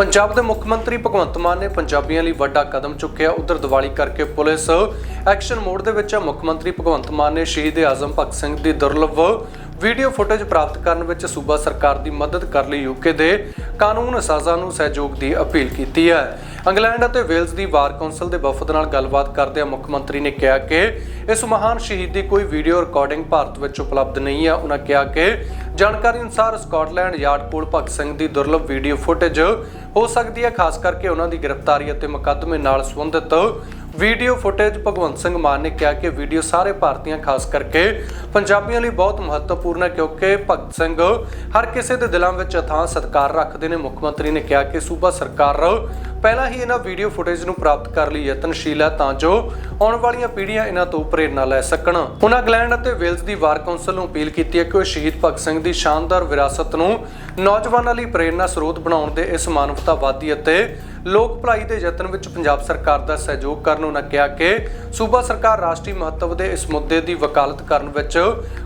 ਪੰਜਾਬ ਦੇ ਮੁੱਖ ਮੰਤਰੀ ਭਗਵੰਤ ਮਾਨ ਨੇ ਪੰਜਾਬੀਆਂ ਲਈ ਵੱਡਾ ਕਦਮ ਚੁੱਕਿਆ। ਉਧਰ ਦੀਵਾਲੀ ਕਰਕੇ ਪੁਲਿਸ ਐਕਸ਼ਨ ਮੋਡ ਦੇ ਵਿੱਚ ਹੈ ਮੁੱਖ ਮੰਤਰੀ ਭਗਵੰਤ ਮਾਨ ਨੇ ਸ਼ਹੀਦ ਆਜ਼ਮ ਭਗਤ ਸਿੰਘ ਦੀ ਦੁਰਲੱਭ ਵੀਡੀਓ ਫੁਟੇਜ ਪ੍ਰਾਪਤ ਕਰਨ ਵਿੱਚ ਸੂਬਾ ਸਰਕਾਰ ਦੀ ਮਦਦ ਕਰ ਲਈ ਯੂਕੇ ਦੇ ਕਾਨੂੰਨ ਸਾਜ਼ਾਂ ਨੂੰ ਸਹਿਯੋਗ ਦੀ ਅਪੀਲ ਕੀਤੀ ਹੈ। ਇੰਗਲੈਂਡ ਅਤੇ ਵੇਲਜ਼ ਦੀ ਵਾਰ ਕੌਂਸਲ ਦੇ ਵਫਦ ਨਾਲ ਗੱਲਬਾਤ ਕਰਦਿਆਂ ਮੁੱਖ ਮੰਤਰੀ ਨੇ ਕਿਹਾ ਕਿ ਇਸ ਮਹਾਨ ਸ਼ਹੀਦ ਦੀ ਕੋਈ ਵੀਡੀਓ ਰਿਕਾਰਡਿੰਗ ਭਾਰਤ ਵਿੱਚ ਉਪਲਬਧ ਨਹੀਂ ਹੈ। ਉਹਨਾਂ ਕਿਹਾ ਕਿ ਜਾਣਕਾਰੀ ਅਨੁਸਾਰ ਸਕਾਟਲੈਂਡ ਯਾਰਡ ਕੋਲ ਭਗਤ ਸਿੰਘ ਦੀ ਦੁਰਲੱਭ ਵੀਡੀਓ ਫੁਟੇਜ ਹੋ ਸਕਦੀ ਹੈ, ਖਾਸ ਕਰਕੇ ਉਹਨਾਂ ਦੀ ਗ੍ਰਿਫਤਾਰੀ ਅਤੇ ਮੁਕੱਦਮੇ ਨਾਲ ਸੰਬੰਧਿਤ ਵੀਡੀਓ ਫੁਟੇਜ ਭਗਵੰਤ ਸਿੰਘ ਮਾਨ ਨੇ ਕਿਹਾ ਕਿ ਵੀਡੀਓ ਸਾਰੇ ਭਾਰਤੀਆਂ, ਖਾਸ ਕਰਕੇ ਪੰਜਾਬੀਆਂ ਲਈ ਬਹੁਤ ਮਹੱਤਵਪੂਰਨ ਹੈ ਕਿਉਂਕਿ ਭਗਤ ਸਿੰਘ ਹਰ ਕਿਸੇ ਦੇ ਦਿਲਾਂ ਵਿੱਚ ਅਥਾਹ ਸਤਿਕਾਰ ਰੱਖਦੇ ਨੇ। ਮੁੱਖ ਮੰਤਰੀ ਨੇ ਕਿਹਾ ਕਿ ਸੂਬਾ ਸਰਕਾਰ ਪਹਿਲਾਂ ਹੀ ਇਹਨਾਂ ਵੀਡੀਓ ਫੁਟੇਜ ਨੂੰ ਪ੍ਰਾਪਤ ਕਰ ਲਈ ਯਤਨਸ਼ੀਲ ਹੈ ਤਾਂ ਜੋ ਆਉਣ ਵਾਲੀਆਂ ਪੀੜ੍ਹੀਆਂ ਇਹਨਾਂ ਤੋਂ ਪ੍ਰੇਰਨਾ ਲੈ ਸਕਣ। ਉਹਨਾਂ ਇੰਗਲੈਂਡ ਅਤੇ ਵੇਲਜ਼ ਦੀ ਵਾਰ ਕੌਂਸਲ ਨੂੰ ਅਪੀਲ ਕੀਤੀ ਹੈ ਕਿ ਉਹ ਸ਼ਹੀਦ ਭਗਤ ਸਿੰਘ ਦੀ ਸ਼ਾਨਦਾਰ ਵਿਰਾਸਤ ਨੂੰ ਨੌਜਵਾਨਾਂ ਲਈ ਪ੍ਰੇਰਨਾ ਸਰੋਤ ਬਣਾਉਣ ਦੇ ਇਸ ਮਾਨਵਤਾਵਾਦੀ ਅਤੇ ਲੋਕ ਭਲਾਈ ਦੇ ਯਤਨ ਵਿੱਚ ਪੰਜਾਬ ਸਰਕਾਰ ਦਾ ਸਹਿਯੋਗ ਕਰਨ ਉਹਨਾਂ ਕਿਹਾ ਕਿ ਸੂਬਾ ਸਰਕਾਰ ਰਾਸ਼ਟਰੀ ਮਹੱਤਵ ਦੇ ਇਸ ਮੁੱਦੇ ਦੀ ਵਕਾਲਤ ਕਰਨ ਵਿੱਚ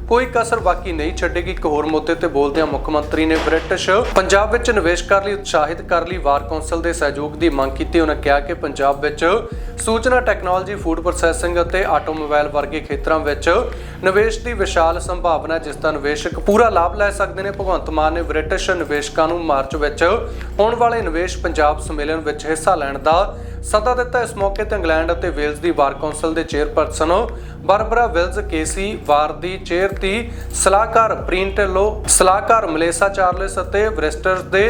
ਕੋਈ ਕਸਰ ਬਾਕੀ ਨਹੀਂ ਛੱਡੇਗੀ। ਇੱਕ ਹੋਰ ਮੁੱਦੇ ਤੇ ਬੋਲਦਿਆਂ ਮੁੱਖ ਮੰਤਰੀ ਨੇ ਬ੍ਰਿਟਿਸ਼ ਪੰਜਾਬ ਵਿੱਚ ਨਿਵੇਸ਼ ਕਰਨ ਲਈ ਉਤਸ਼ਾਹਿਤ ਕਰਨ ਲਈ ਵਾਰ ਕੌਂਸਲ ਦੇ ਸਹਿਯੋਗ ਦੀ ਮੰਗ ਕੀਤੀ। ਉਹਨਾਂ ਕਿਹਾ ਕਿ ਪੰਜਾਬ ਵਿੱਚ ਸੂਚਨਾ ਟੈਕਨੋਲੋਜੀ ਫੂਡ ਪ੍ਰੋਸੈਸਿੰਗ ਅਤੇ ਆਟੋਮੋਬਾਈਲ ਵਰਗੇ ਖੇਤਰਾਂ ਵਿੱਚ ਨਿਵੇਸ਼ ਦੀ ਵਿਸ਼ਾਲ ਸੰਭਾਵਨਾ ਹੈ, ਜਿਸ ਦਾ ਨਿਵੇਸ਼ਕ ਪੂਰਾ ਲਾਭ ਲੈ ਸਕਦੇ ਨੇ। ਭਗਵੰਤ ਮਾਨ ਨੇ ਬ੍ਰਿਟਿਸ਼ ਨਿਵੇਸ਼ਕਾਂ ਨੂੰ ਮਾਰਚ ਵਿੱਚ ਹੋਣ ਵਾਲੇ ਨਿਵੇਸ਼ ਪੰਜਾਬ ਸੰਮੇਲਨ ਵਿੱਚ ਹਿੱਸਾ ਲੈਣ ਦਾ ਸੱਦਾ ਦਿੱਤਾ ਇਸ ਮੌਕੇ ਤੇ ਇੰਗਲੈਂਡ ਅਤੇ ਵੇਲਜ਼ ਦੀ ਵਾਰ ਕੌਂਸਲ ਦੇ chairperson Barbara Wills KC bar ਦੀ ਚੇਅਰ ਦੀ ਸਲਾਹਕਾਰ ਪ੍ਰਿੰਟਲੋ ਸਲਾਹਕਾਰ ਮਲੇਸਾ ਚਾਰਲਸ ਅਤੇ ਬ੍ਰਿਸਟਰਸ ਦੇ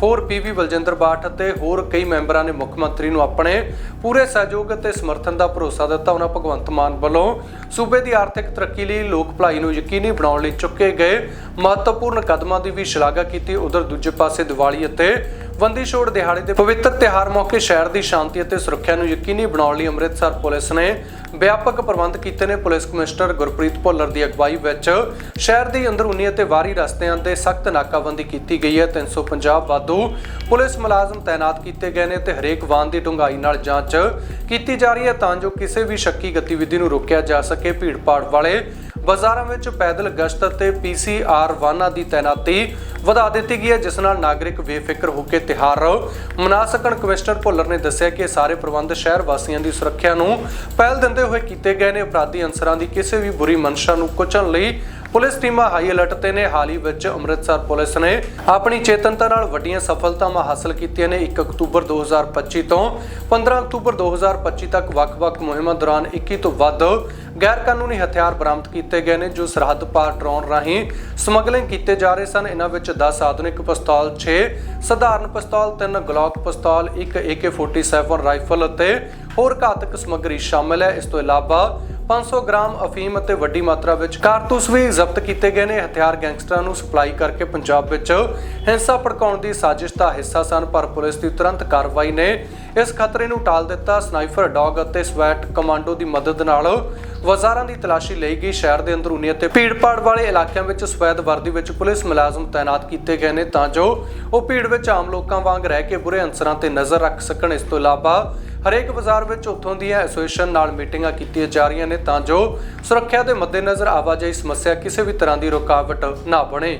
4 ਪੀਵੀ ਬਲਜਿੰਦਰ ਬਾਠ ਅਤੇ ਹੋਰ ਕਈ ਮੈਂਬਰਾਂ ਨੇ ਮੁੱਖ ਮੰਤਰੀ ਨੂੰ ਆਪਣੇ ਪੂਰੇ ਸਹਿਯੋਗ ਅਤੇ ਸਮਰਥਨ ਦਾ ਭਰੋਸਾ ਦਿੱਤਾ। ਉਹਨਾਂ ਭਗਵੰਤ ਮਾਨ ਵੱਲੋਂ ਸੂਬੇ ਦੀ ਆਰਥਿਕ ਤਰੱਕੀ ਲਈ ਲੋਕ ਭਲਾਈ ਨੂੰ ਯਕੀਨੀ ਬਣਾਉਣ ਲਈ ਚੁੱਕੇ ਗਏ ਮਹੱਤਵਪੂਰਨ ਕਦਮਾਂ ਦੀ ਵੀ ਸ਼ਲਾਘਾ ਕੀਤੀ। ਉਧਰ ਦੂਜੇ ਪਾਸੇ ਦੀਵਾਲੀ ਅਤੇ ਬੰਦੀ ਛੋੜ ਦਿਹਾੜੇ ਦੇ ਪਵਿੱਤਰ ਤਿਉਹਾਰ ਮੌਕੇ ਸ਼ਹਿਰ ਦੀ ਸ਼ਾਂਤੀ ਅਤੇ ਸੁਰੱਖਿਆ ਨੂੰ ਯਕੀਨੀ ਬਣਾਉਣ ਲਈ ਅੰਮ੍ਰਿਤਸਰ ਪੁਲਿਸ ਨੇ ਵਿਆਪਕ ਪ੍ਰਬੰਧ ਕੀਤੇ ਨੇ। ਪੁਲਿਸ ਕਮਿਸ਼ਨਰ ਗੁਰਪ੍ਰੀਤ ਭੁੱਲਰ ਦੀ ਅਗਵਾਈ ਵਿੱਚ ਸ਼ਹਿਰ ਦੀ ਅੰਦਰੂਨੀ ਅਤੇ ਬਾਹਰੀ ਰਸਤਿਆਂ ਤੇ ਸਖਤ ਨਾਕਾਬੰਦੀ ਕੀਤੀ ਗਈ ਹੈ। 350 ਵਾਧੂ ਪੁਲਿਸ ਮੁਲਾਜ਼ਮ ਤਾਇਨਾਤ ਕੀਤੇ ਗਏ ਨੇ ਤੇ ਹਰੇਕ ਵਾਹਨ ਦੀ ਡੂੰਘਾਈ ਨਾਲ ਜਾਂਚ ਕੀਤੀ ਜਾ ਰਹੀ ਹੈ ਤਾਂ ਜੋ ਕਿਸੇ ਵੀ ਸ਼ੱਕੀ ਗਤੀਵਿਧੀ ਨੂੰ ਰੋਕਿਆ ਜਾ ਸਕੇ। ਭੀੜਪਾੜ ਵਾਲੇ ਬਾਜ਼ਾਰਾਂ ਵਿੱਚ ਪੈਦਲ ਗਸ਼ਤ ਅਤੇ ਪੀਸੀਆਰ ਵਾਹਨਾਂ ਦੀ ਤਾਇਨਾਤੀ ਵਧਾ ਦਿੱਤੀ ਗਈ ਹੈ, ਜਿਸ ਨਾਲ ਨਾਗਰਿਕ ਬੇਫਿਕਰ ਹੋ ਕੇ ਤਿਹਾਰ ਮਨਾ ਸਕਣ ਕਮਿਸ਼ਨਰ ਭੁੱਲਰ ਨੇ ਦੱਸਿਆ ਕਿ ਸਾਰੇ ਪ੍ਰਬੰਧ ਸ਼ਹਿਰ ਵਾਸੀਆਂ ਦੀ ਸੁਰੱਖਿਆ ਨੂੰ ਪਹਿਲ ਦਿੰਦੇ ਹੋਏ ਕੀਤੇ ਗਏ ਨੇ। ਅਪਰਾਧੀ ਅਨਸਰਾਂ ਦੀ ਕਿਸੇ ਵੀ ਬੁਰੀ ਮਨਸ਼ਾ ਨੂੰ ਕੁਚਲਣ ਲਈ ਪੁਲਿਸ ਟੀਮਾਂ ਹਾਈ ਅਲਰਟ ਤੇ ਨੇ ਹਾਲ ਹੀ ਵਿੱਚ ਅੰਮ੍ਰਿਤਸਰ ਪੁਲਿਸ ਨੇ ਆਪਣੀ ਚੇਤਨਤਾ ਨਾਲ ਵੱਡੀਆਂ ਸਫਲਤਾਵਾਂ ਹਾਸਲ ਕੀਤੀਆਂ ਨੇ। 1 ਅਕਤੂਬਰ 2025 ਤੋਂ 15 ਅਕਤੂਬਰ 2025 ਤੱਕ ਵੱਖ-ਵੱਖ ਮੁਹਿੰਮਾਂ ਦੌਰਾਨ 21 ਤੋਂ ਵੱਧ ਗੈਰ ਕਾਨੂੰਨੀ ਹਥਿਆਰ ਬਰਾਮਦ ਕੀਤੇ ਗਏ ਨੇ, ਜੋ ਸਰਹੱਦ ਪਾਰ ਡਰੋਨ ਰਾਹੀਂ ਸਮਗਲਿੰਗ ਕੀਤੇ ਜਾ ਰਹੇ ਸਨ। ਇਹਨਾਂ ਵਿੱਚ 10 ਆਧੁਨਿਕ ਪਿਸਤੌਲ 6 ਸਧਾਰਨ ਪਿਸਤੌਲ 3 ਗਲੌਕ ਪਿਸਤੌਲ 1 AK47 ਰਾਈਫਲ ਅਤੇ ਹੋਰ ਘਾਤਕ ਸਮੱਗਰੀ ਸ਼ਾਮਲ ਹੈ। ਇਸ ਤੋਂ ਇਲਾਵਾ 500 ਗ੍ਰਾਮ ਅਫੀਮ ਅਤੇ ਵੱਡੀ ਮਾਤਰਾ ਵਿੱਚ ਕਾਰਤੂਸ ਵੀ ਜ਼ਬਤ ਕੀਤੇ ਗਏ ਨੇ। ਹਥਿਆਰ ਗੈਂਗਸਟਰਾਂ ਨੂੰ ਸਪਲਾਈ ਕਰਕੇ ਪੰਜਾਬ ਵਿੱਚ ਹਿੰਸਾ ਭੜਕਾਉਣ ਦੀ ਸਾਜ਼ਿਸ਼ ਦਾ ਹਿੱਸਾ ਸਨ, ਪਰ ਪੁਲਿਸ ਦੀ ਤੁਰੰਤ ਕਾਰਵਾਈ ਨੇ ਇਸ ਖਤਰੇ ਨੂੰ ਟਾਲ ਦਿੱਤਾ। ਸਨਾਈਫਰ ਡੌਗ ਅਤੇ ਸਵੈਟ ਕਮਾਂਡੋ ਦੀ ਮਦਦ ਨਾਲ ਬਾਜ਼ਾਰਾਂ ਦੀ ਤਲਾਸ਼ੀ ਲਈ ਗਈ। ਸ਼ਹਿਰ ਦੇ ਅੰਦਰੂਨੀ ਅਤੇ ਭੀੜਪਾੜ ਵਾਲੇ ਇਲਾਕਿਆਂ ਵਿੱਚ ਸਫੈਦ ਵਰਦੀ ਵਿੱਚ ਪੁਲਿਸ ਮੁਲਾਜ਼ਮ ਤਾਇਨਾਤ ਕੀਤੇ ਗਏ ਨੇ, ਤਾਂ ਜੋ ਉਹ ਭੀੜ ਵਿੱਚ ਆਮ ਲੋਕਾਂ ਵਾਂਗ ਰਹਿ ਕੇ ਬੁਰੇ ਅਨਸਰਾਂ ਤੇ ਨਜ਼ਰ ਰੱਖ ਸਕਣ। ਇਸ ਤੋਂ ਇਲਾਵਾ ਹਰੇਕ ਬਾਜ਼ਾਰ ਵਿੱਚ ਉੱਥੋਂ ਦੀਆਂ ਐਸੋਸੀਏਸ਼ਨ ਨਾਲ ਮੀਟਿੰਗਾਂ ਕੀਤੀਆਂ ਜਾ ਰਹੀਆਂ ਨੇ ਤਾਂ ਜੋ ਸੁਰੱਖਿਆ ਦੇ ਮੱਦੇਨਜ਼ਰ ਆਵਾਜਾਈ ਸਮੱਸਿਆ ਕਿਸੇ ਵੀ ਤਰ੍ਹਾਂ ਦੀ ਰੁਕਾਵਟ ਨਾ ਬਣੇ।